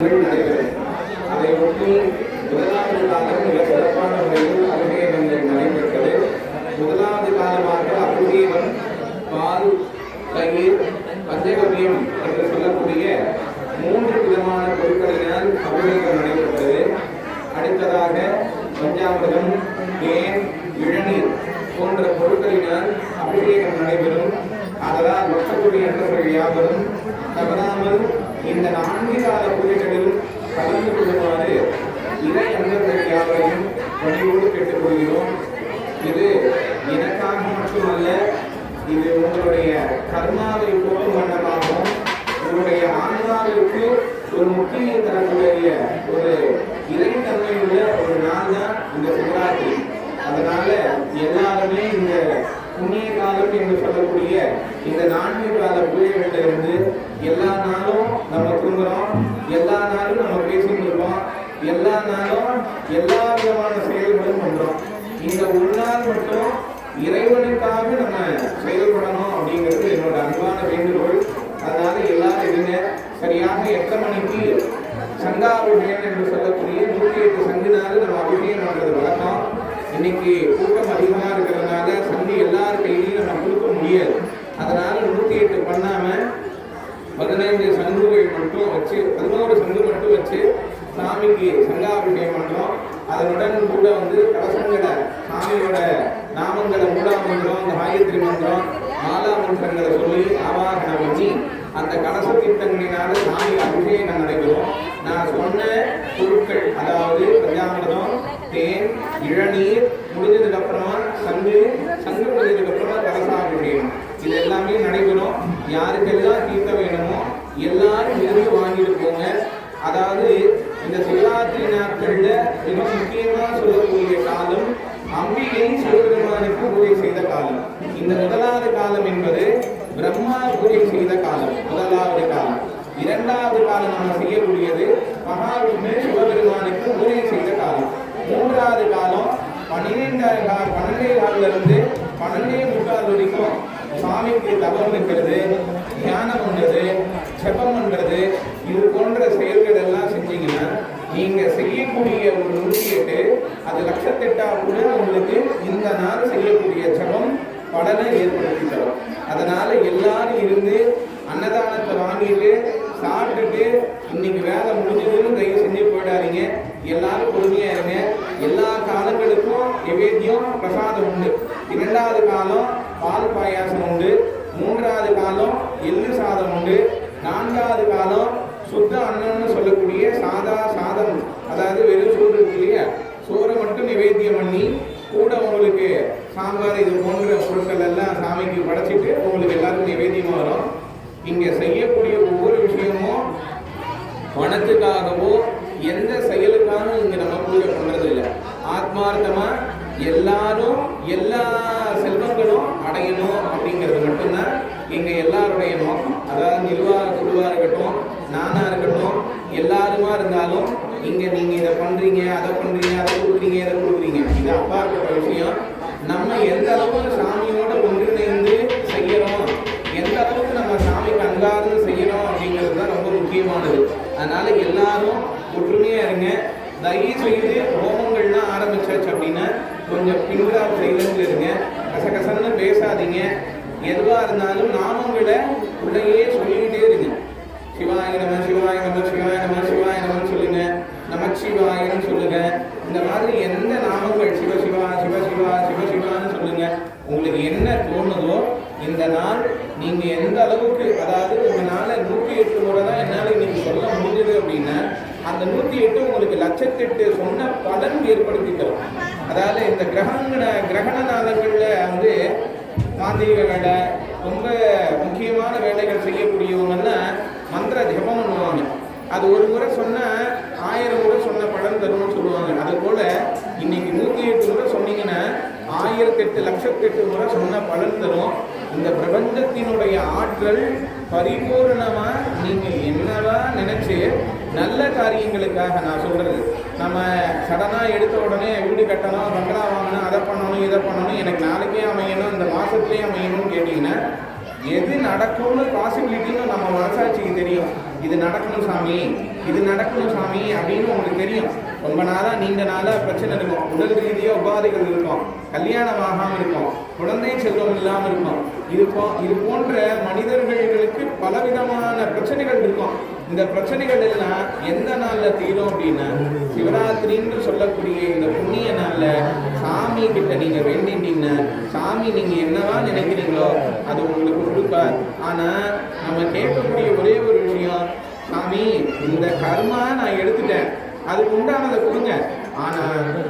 நடைபெறும் அதை ஒட்டி முதலாவது காலம் மிக சிறப்பான முறையில் அபிஷேகங்கள் நடைபெற்றது முதலாவது காலமாக அபிஷேகம் பால் தயிர் பஞ்சகவியம் என்று சொல்லக்கூடிய மூன்று விதமான பொருட்களினால் அபிஷேகம் நடைபெற்றது அடுத்ததாக பஞ்சாமிரதம் தேன் இளநீர் போன்ற பொருட்களினால் அபிஷேகம் நடைபெறும். அதனால் மக்களுடைய எண்ணங்கள் யாவரும் தவறாமல் இந்த நான்கு கால பூஜைகளில் கலந்து கொள்ளுமாறு இறை அன்பர்கள் யாவரையும் பணியோடு கேட்டுக்கொள்கிறோம். இது எனக்காக மட்டுமல்ல இது உங்களுடைய கர்மாவை போக்கும் வண்ணமாகவும் உங்களுடைய ஆன்மாவிற்கு ஒரு முக்கியம் தரக்கூடிய ஒரு இறைத்தன்மையுள்ள ஒரு நாள் தான் இந்த சிவராத்திரி. அதனால எல்லாருமே இந்த புண்ணிய காலம் என்று சொல்லக்கூடிய இந்த நான்கு கால பூஜைகள்ல இருந்து எல்லா நாளும் நம்ம தூங்குறோம் எல்லா நாளும் நம்ம பேசிட்டு இருக்கோம் எல்லா நாளும் எல்லா விதமான செயல்களும் பண்றோம். இந்த ஒரு நாள் மட்டும் இறைவனுக்காக நம்ம செயல்படணும் அப்படிங்கிறது என்னோட அன்பான வேண்டுகோள். அதனால எல்லாரும் இருங்க. சரியாக எத்தனை மணிக்கு சங்காபிஷேகம் என்று சொல்லக்கூடிய நூற்றி எட்டு சங்குனால நம்ம அபிஷேகம் பண்றது வழக்கம் இன்னைக்கு கூட்டம் அதிகமா இருக்கிறதுனால சங்கு எல்லார் கையிலையும் நம்ம கொடுக்க முடியாது அதனால நூற்றி எட்டு பண்ணாம பதினைந்து சங்குகள் மட்டும் வச்சு பதினோரு சங்கு மட்டும் வச்சு சாமிக்கு சங்காபிஷேகம் பண்றோம் அதனுடன் கூட வந்து கலசங்களை சாமியோட மந்திரம் இந்த காயத்ரி மந்திரம் மாலா மந்திரங்களை சொல்லி ஆவாகனம் பண்ணி அந்த கலச தீர்த்தங்களினால சாமி அபிஷேகம் நடைபெறும் நான் சொன்ன பொருட்கள் அதாவது பிரஜாமிரதம் தேன் இளநீர் முடிஞ்சதுக்கு அப்புறமா சங்கு சங்கு முடிஞ்சதுக்கு அப்புறமா கலசாபிஷேகம். இது எல்லாமே நடைபெறும். யாருக்கெல்லாம் தீர்த்த வேணுமோ எல்லாரும் இருந்து வாங்கிட்டு போங்க அதாவது இந்த சிவராத்திரி நாட்கள்ல மிக முக்கியமா சொல்லக்கூடிய காலம் அம்பிகை சிவபெருமானுக்கு பூஜை செய்த காலம் இந்த முதலாவது காலம் என்பது பிரம்மா பூஜை செய்த காலம் முதலாவது காலம். இரண்டாவது காலம் நாம் செய்யக்கூடியது மகாவிஷ்ணு சிவபெருமானுக்கு பூஜை செய்த காலம். மூன்றாவது காலம் பன்னிரெண்டாயிரம் கா- பன்னெண்டே காலில் இருந்து பன்னெண்டே முக்கால் வரைக்கும் சாமிக்கு தவம் இருக்கிறது தியானம் பண்றது ஜெபம் பண்றது. இது போன்ற செயல்கள் எல்லாம் செஞ்சீங்கன்னா நீங்க செய்யக்கூடிய ஒரு நூற்றியெட்டு அது லட்சத்தெட்டா கூட உங்களுக்கு இந்த நாள் செய்யக்கூடிய ஜபம் பலனை ஏற்படுத்தி தரும் அதனால எல்லாரும் இருந்து அன்னதானத்தை வாங்கிட்டு சாப்பிட்டுட்டு இன்னைக்கு வேலை முடிஞ்சதுன்னு தயவு செஞ்சு போயிடாதீங்க. எல்லாரும் பொறுமையா இருங்க. எல்லா காலங்களுக்கும் நிவேத்தியம் பிரசாதம் உண்டு. இரண்டாவது காலம் பால் பாயாசம் உண்டு. மூன்றாவது காலம் எள்ளு சாதம் உண்டு. நான்காவது காலம் சுத்த அன்னம்னு சொல்லக்கூடிய சாதா சாதம். அதாவது வெறும் சோறு இருக்கு இல்லையா? சோறை மட்டும் நிவேத்தியம் பண்ணி கூட உங்களுக்கு சாம்பார் இது போன்ற பொருட்கள் எல்லாம் சாமிக்கு படைச்சிட்டு உங்களுக்கு எல்லாருக்கும் நிவேதியமாக வரும். இங்கே செய்யக்கூடிய ஒவ்வொரு விஷயமும் பணத்துக்காகவோ எந்த செயலுக்காகவும் இங்கே நம்ம பூஜை பண்றது இல்லை ஆத்மார்த்தமாக எல்லாரும் எல்லா செல்வங்களும் அடையணும் அப்படிங்கிறது மட்டும்தான் எங்கள் எல்லாருடைய நோக்கம். அதாவது நிர்வாக குழுவாக இருக்கட்டும் நானாக இருக்கட்டும் எல்லாருமா இருந்தாலும் இங்கே நீங்கள் இதை பண்ணுறீங்க அதை பண்ணுறீங்க அதை கொடுக்குறீங்க இதை கொடுக்குறீங்க. இது அப்பாற்பட்ட விஷயம். நம்ம எந்த அளவுக்கு சாமியோட ஒன்றிணைந்து செய்யறோம்? எந்த அளவுக்கு நம்ம சாமிக்கு அங்காரம் செய்யறோம் அப்படிங்கிறது தான் ரொம்ப முக்கியமானது. அதனால எல்லாரும் ஒற்றுமையா இருங்க. தயவு செய்து ஹோமங்கள்லாம் ஆரம்பிச்சாச்சு அப்படின்னா கொஞ்சம் பின்கிறாப் செய்யணும்னு இருங்க. கசகசன்னு பேசாதீங்க. எதுவா இருந்தாலும் நாமங்களை உள்ளேயே சொல்லிக்கிட்டே இருங்க. சிவாய நம சிவாய நம சிவாய நம சிவாய நமன்னு சொல்லுங்க. நமச்சிவாயன்னு சொல்லுங்க. இந்த மாதிரி எந்த நாம அதனால் நீங்கள் நீங்க எந்த அளவுக்கு அதாவது உங்களால நூத்தி எட்டு முறை தான் என்னால இன்னைக்கு சொல்ல முடிஞ்சது அப்படின்னா அந்த நூத்தி எட்டு உங்களுக்கு லட்சத்தெட்டு சொன்ன பலன் ஏற்படுத்தி தரும் அதாவது இந்த கிரகண கிரகண நாளங்கள்ல வந்து மாந்திரிக வேலை ரொம்ப முக்கியமான வேலைகள் செய்யக்கூடியவங்கெல்லாம் மந்திர ஜபம் பண்ணுவாங்க அது ஒரு முறை சொன்னால் ஆயிரம் முறை சொன்ன பலன் தரும்னு சொல்லுவாங்க. அது போல இன்னைக்கு நூத்தி எட்டு முறை சொன்னீங்கன்னா ஆயிரத்தெட்டு லட்சத்தெட்டு முறை சொன்ன பலன் தரும். இந்த பிரபஞ்சத்தினுடைய ஆற்றல் பரிபூர்ணமா நீங்க என்னவா நினைச்சு நல்ல காரியங்களுக்காக நான் சொல்றது. நம்ம சடனா எடுத்த உடனே வீடு கட்டணும் பங்களா வாங்கணும் அதை பண்ணணும் இதை பண்ணணும் எனக்கு நாளைக்கே அமையணும் இந்த மாசத்துலயே அமையணும்னு கேட்டீங்கன்னா எது நடக்கும்னு பாசிபிலிட்டின்னு நம்ம மனசாட்சிக்கு தெரியும். இது நடக்கணும் சாமி இது நடக்கணும் சாமி அப்படின்னு உங்களுக்கு தெரியும். ரொம்ப நாளா நீண்ட நாளா பிரச்சனை இருக்கும். உடல் ரீதியா உபாதைகள் இருக்கும். கல்யாணம் ஆகாம இருக்கும். குழந்தை செல்வம் இல்லாம இருக்கும். இது போ இது போன்ற மனிதர்களுக்கு பலவிதமான பிரச்சனைகள் இருக்கும். இந்த பிரச்சனைகள் எல்லாம் எந்த நாள்ல தீரும் அப்படின்னா சிவராத்திரின்னு சொல்லக்கூடிய இந்த புண்ணிய நாள்ல சாமி கிட்ட நீங்க வேண்டிட்டீங்கன்னா சாமி நீங்க என்னவா நினைக்கிறீங்களோ அது உங்களுக்கு கொடுப்பார் ஆனா நம்ம கேட்கக்கூடிய ஒரே ஒரு விஷயம் சாமி இந்த கர்மா நான் எடுத்துட்டேன். அதுக்கு உண்டானதை கொடுங்க. ஆனா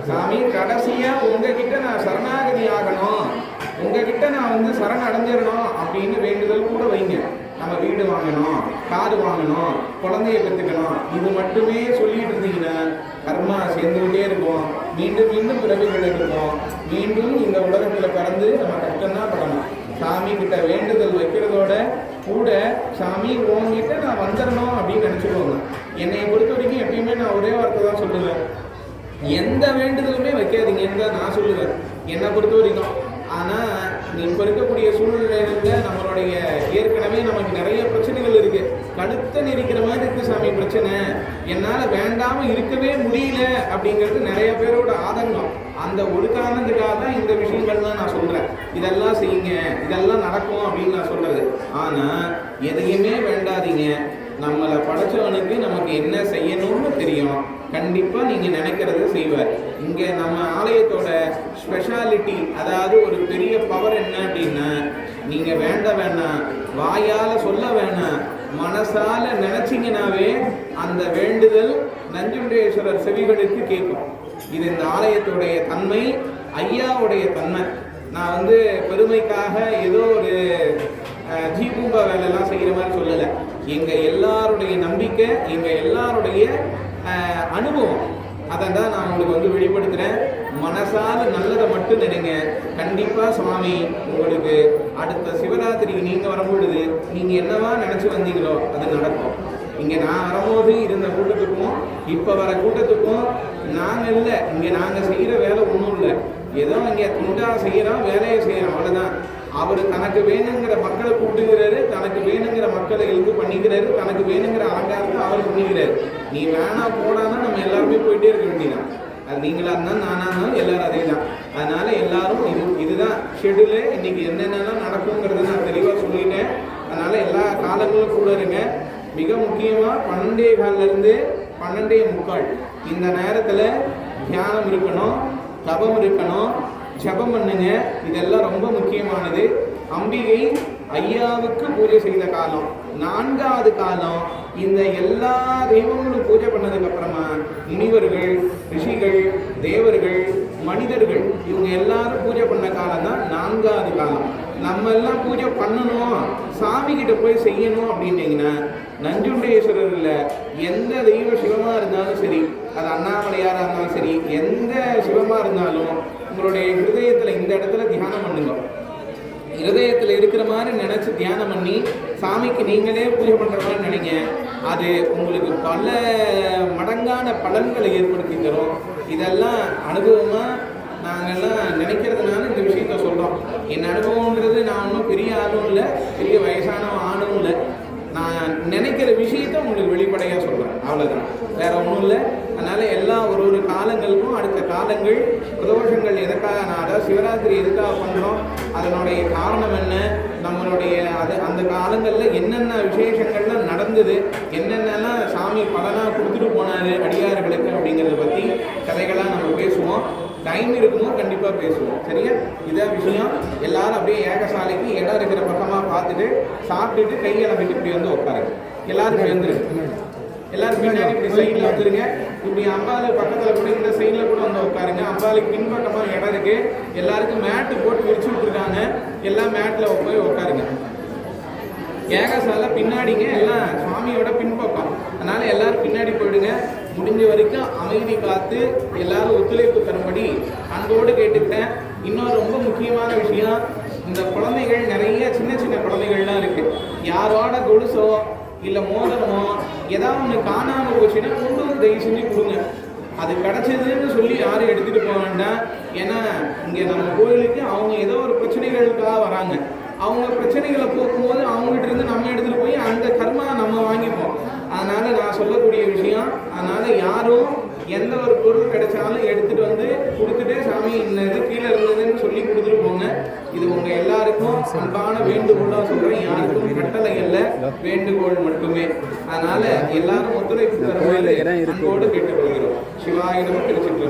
சாமி கடைசியா உங்ககிட்ட நான் சரணாகதி ஆகணும். உங்ககிட்ட நான் வந்து சரண் அடைஞ்சிடணும் அப்படின்னு வேண்டுதல் கூட வைங்க. நம்ம வீடு வாங்கணும் கார் வாங்கணும் குழந்தைய பெற்றுக்கணும் இது மட்டுமே சொல்லிட்டு இருந்தீங்கன்னா கர்மா சேர்ந்துக்கிட்டே இருக்கும். மீண்டும் மீண்டும் பிறவிகள் இருக்கும் மீண்டும் இந்த உலகத்தில் பிறந்து நம்ம கஷ்டம்தான் படணும். சாமி கிட்ட வேண்டுதல் வைக்கிறதோட கூட சாமி உங்ககிட்ட நான் வந்துடணும் அப்படின்னு நினச்சிக்கோங்க. என்னை பொறுத்த வரைக்கும் எப்பயுமே நான் ஒரே வார்த்தை தான் சொல்லுவேன். எந்த வேண்டுதலுமே வைக்காதீங்கன்னு தான் நான் சொல்லுவேன். என்னை பொறுத்த வரைக்கும். ஆனால் இப்போ இருக்கக்கூடிய சூழ்நிலையில நம்மளுடைய ஏற்கனவே நமக்கு நிறைய பிரச்சனைகள் இருக்கு. கடுத்த நெரிக்கிற மாதிரி இருக்கு சாமி பிரச்சனை. என்னால் வேண்டாம இருக்கவே முடியல அப்படிங்கிறது நிறைய பேரோட ஆதங்கம். அந்த ஒரு காரணத்துக்காக தான் இந்த விஷயங்கள்லாம் நான் சொல்கிறேன் இதெல்லாம் செய்யுங்க இதெல்லாம் நடக்கும் அப்படின்னு நான் சொல்கிறது ஆனால் எதையுமே வேண்டாதீங்க. நம்மளை படைச்சவனுக்கு நமக்கு என்ன செய்யணும்னு தெரியும். கண்டிப்பா நீங்க நினைக்கிறத செய்வார் இங்க நம்ம ஆலயத்தோட ஸ்பெஷாலிட்டி அதாவது ஒரு பெரிய பவர் என்ன அப்படின்னா நீங்க வேண்ட வேணாம் வாயால சொல்ல வேணாம் மனசால நினைச்சீங்கனாவே அந்த வேண்டுதல் நஞ்சுண்டேஸ்வரர் செவிகளுக்கு கேட்கும். இது இந்த ஆலயத்துடைய தன்மை ஐயாவுடைய தன்மை. நான் வந்து பெருமைக்காக ஏதோ ஒரு அஹ், ஜீபூம்பா வேலையெல்லாம் செய்கிற மாதிரி சொல்லலை. எங்கள் எல்லாருடைய நம்பிக்கை எங்கள் எல்லாருடைய அனுபவம். அதை தான் நான் உங்களுக்கு வந்து வெளிப்படுத்துகிறேன் மனசால நல்லதை மட்டும் நினைங்க. கண்டிப்பாக சுவாமி உங்களுக்கு அடுத்த சிவராத்திரிக்கு நீங்கள் வரும்பொழுது நீங்கள் என்னவா நினச்சி வந்தீங்களோ அது நடக்கும். இங்கே நான் வரும்போது இருந்த கூட்டத்துக்கும் இப்போ வர கூட்டத்துக்கும் நாங்கள் இல்லை. இங்கே நாங்கள் செய்கிற வேலை ஒன்றும் இல்லை. ஏதோ இங்கே துண்டா செய்கிறோம் வேலையை செய்கிறோம் அவ்வளோதான் அவர் தனக்கு வேணுங்கிற மக்களை பண்ணிக்கிறார் தனக்கு வேணுங்கிற அலங்காரத்தை அவர் பண்ணிக்கிறாரு. நீ வேணா போடான்னா நம்ம எல்லாருமே போயிட்டே இருக்க வேண்டியதான் அது நீங்களா இருந்தாலும் நானா இருந்தாலும் எல்லாரும் அதே தான் அதனால எல்லாரும் இது இதுதான் ஷெடியூலு இன்னைக்கு என்னென்னலாம் நடக்குங்கிறத நான் தெளிவாக சொல்லிட்டேன். அதனால எல்லா காலங்களும் கூட இருங்க. மிக முக்கியமாக பன்னெண்டே காலிலிருந்து பன்னெண்டே முக்கால். இந்த நேரத்தில் தியானம் இருக்கணும் தபம் இருக்கணும் ஜபம் பண்ணுங்க. இதெல்லாம் ரொம்ப முக்கியமானது. அம்பிகை ஐயாவுக்கு பூஜை செய்த காலம். நான்காவது காலம் இந்த எல்லா தெய்வங்களும் பூஜை பண்ணதுக்கு அப்புறமா முனிவர்கள் ரிஷிகள் தேவர்கள் மனிதர்கள் இவங்க எல்லாரும் பூஜை பண்ண காலம் தான் நான்காவது காலம். நம்ம எல்லாம் பூஜை பண்ணணும் சாமி கிட்ட போய் செய்யணும் அப்படின்னீங்கன்னா நஞ்சுண்டேஸ்வரர்ல எந்த தெய்வ சிவமா இருந்தாலும் சரி அது அண்ணாமலையாரா இருந்தாலும் சரி எந்த சிவமா இருந்தாலும் உங்களுடைய ஹிருதயத்துல இந்த இடத்துல தியானம் பண்ணுங்க. இருதயத்தில் இருக்கிற மாதிரி நினச்சி தியானம் பண்ணி சாமிக்கு நீங்களே பூஜை பண்ணுற மாதிரி நினைங்க. அது உங்களுக்கு பல மடங்கான பலன்களை ஏற்படுத்தி தரும் இதெல்லாம் அனுபவமாக நாங்கள்லாம் நினைக்கிறதுனால இந்த விஷயத்த சொல்கிறோம் என் அனுபவம்ன்றது நான் ஒன்றும் பெரிய ஆளும் இல்லை பெரிய வயசான ஆணும் இல்லை. நான் நினைக்கிற விஷயத்த உங்களுக்கு வெளிப்படையாக சொல்கிறேன் அவ்வளோதான் வேற ஒன்றும் இல்லை. அதனால் எல்லா ஒரு ஒரு காலங்களுக்கும் அடுத்த காலங்கள் பிரதோஷங்கள் எதுக்காக நான் அதாவது சிவராத்திரி எதுக்காக பண்ணுறோம் அதனுடைய காரணம் என்ன நம்மளுடைய அது அந்த காலங்களில் என்னென்ன விசேஷங்கள்லாம் நடந்தது என்னென்னலாம் சாமி பலனாக கொடுத்துட்டு போனாரு அடியார்களுக்கு அப்படிங்கிறத பற்றி கதைகளாக டைம் இருக்குமோ கண்டிப்பாக பேசுவோம். சரியா? இதான் விஷயம் எல்லாரும் அப்படியே ஏகசாலைக்கு இடம் இருக்கிற பக்கமாக பார்த்துட்டு சாப்பிட்டுட்டு கையளவிட்டு இப்படி வந்து உட்காருங்க. எல்லாரும் இப்படி எல்லாரும் பின்னாடி இப்படி சைடில் வந்துருங்க. இப்படி அம்பாலு பக்கத்தில் கூட இந்த சைடில் கூட வந்து உட்காருங்க. அம்பாலுக்கு பின்பக்கமாக இடம் இருக்கு. எல்லாருக்கும் மேட்டு போட்டு விரிச்சு விட்டுருக்காங்க. எல்லாம் மேட்டில் போய் உட்காருங்க. ஏகசாலை பின்னாடிங்க. எல்லாம் சுவாமியோட பின்பக்கம். அதனால எல்லாரும் பின்னாடி போயிடுங்க. முடிஞ்ச வரைக்கும் அமைதி காத்து எல்லாரும் ஒத்துழைப்பு தரும்படி அன்போடு கேட்டுக்கிட்டேன். இன்னொரு ரொம்ப முக்கியமான விஷயம் இந்த குழந்தைகள் நிறைய சின்ன சின்ன குழந்தைகள்லாம் இருக்கு. யாரோட கொலுசோ இல்லை மோதிரமோ ஏதாவது ஒன்று காணாமல் போச்சுன்னா கொண்டு வந்து தயவு செஞ்சு கொடுங்க. அது கிடைச்சதுன்னு சொல்லி யாரும் எடுத்துட்டு போக வேண்டாம். ஏன்னா இங்கே நம்ம கோயிலுக்கு அவங்க ஏதோ ஒரு பிரச்சனைகளுக்காக வராங்க. அவங்க பிரச்சனைகளை போக்கும்போது அவங்ககிட்ட இருந்து நம்ம எடுத்துட்டு போய் அந்த கர்மா நம்ம வாங்கிப்போம். அதனால் நான் சொல்லக்கூடிய விஷயம் அதனால் யாரும் எந்த ஒரு பொருள் கிடைச்சாலும் எடுத்துகிட்டு வந்து கொடுத்துட்டு சாமி இன்னது இது கீழே இருந்ததுன்னு சொல்லி கொடுத்துட்டு போங்க. இது உங்கள் எல்லாருக்கும் அன்பான வேண்டுகோளாக சொல்கிறேன் யாருக்கும் கட்டளை அல்ல. வேண்டுகோள் மட்டுமே. அதனால் எல்லாரும் ஒத்துழைப்பு தருமாறு அன்போடு கேட்டுக்கொள்கிறோம். சிவாயிடம் திருச்சிட்டு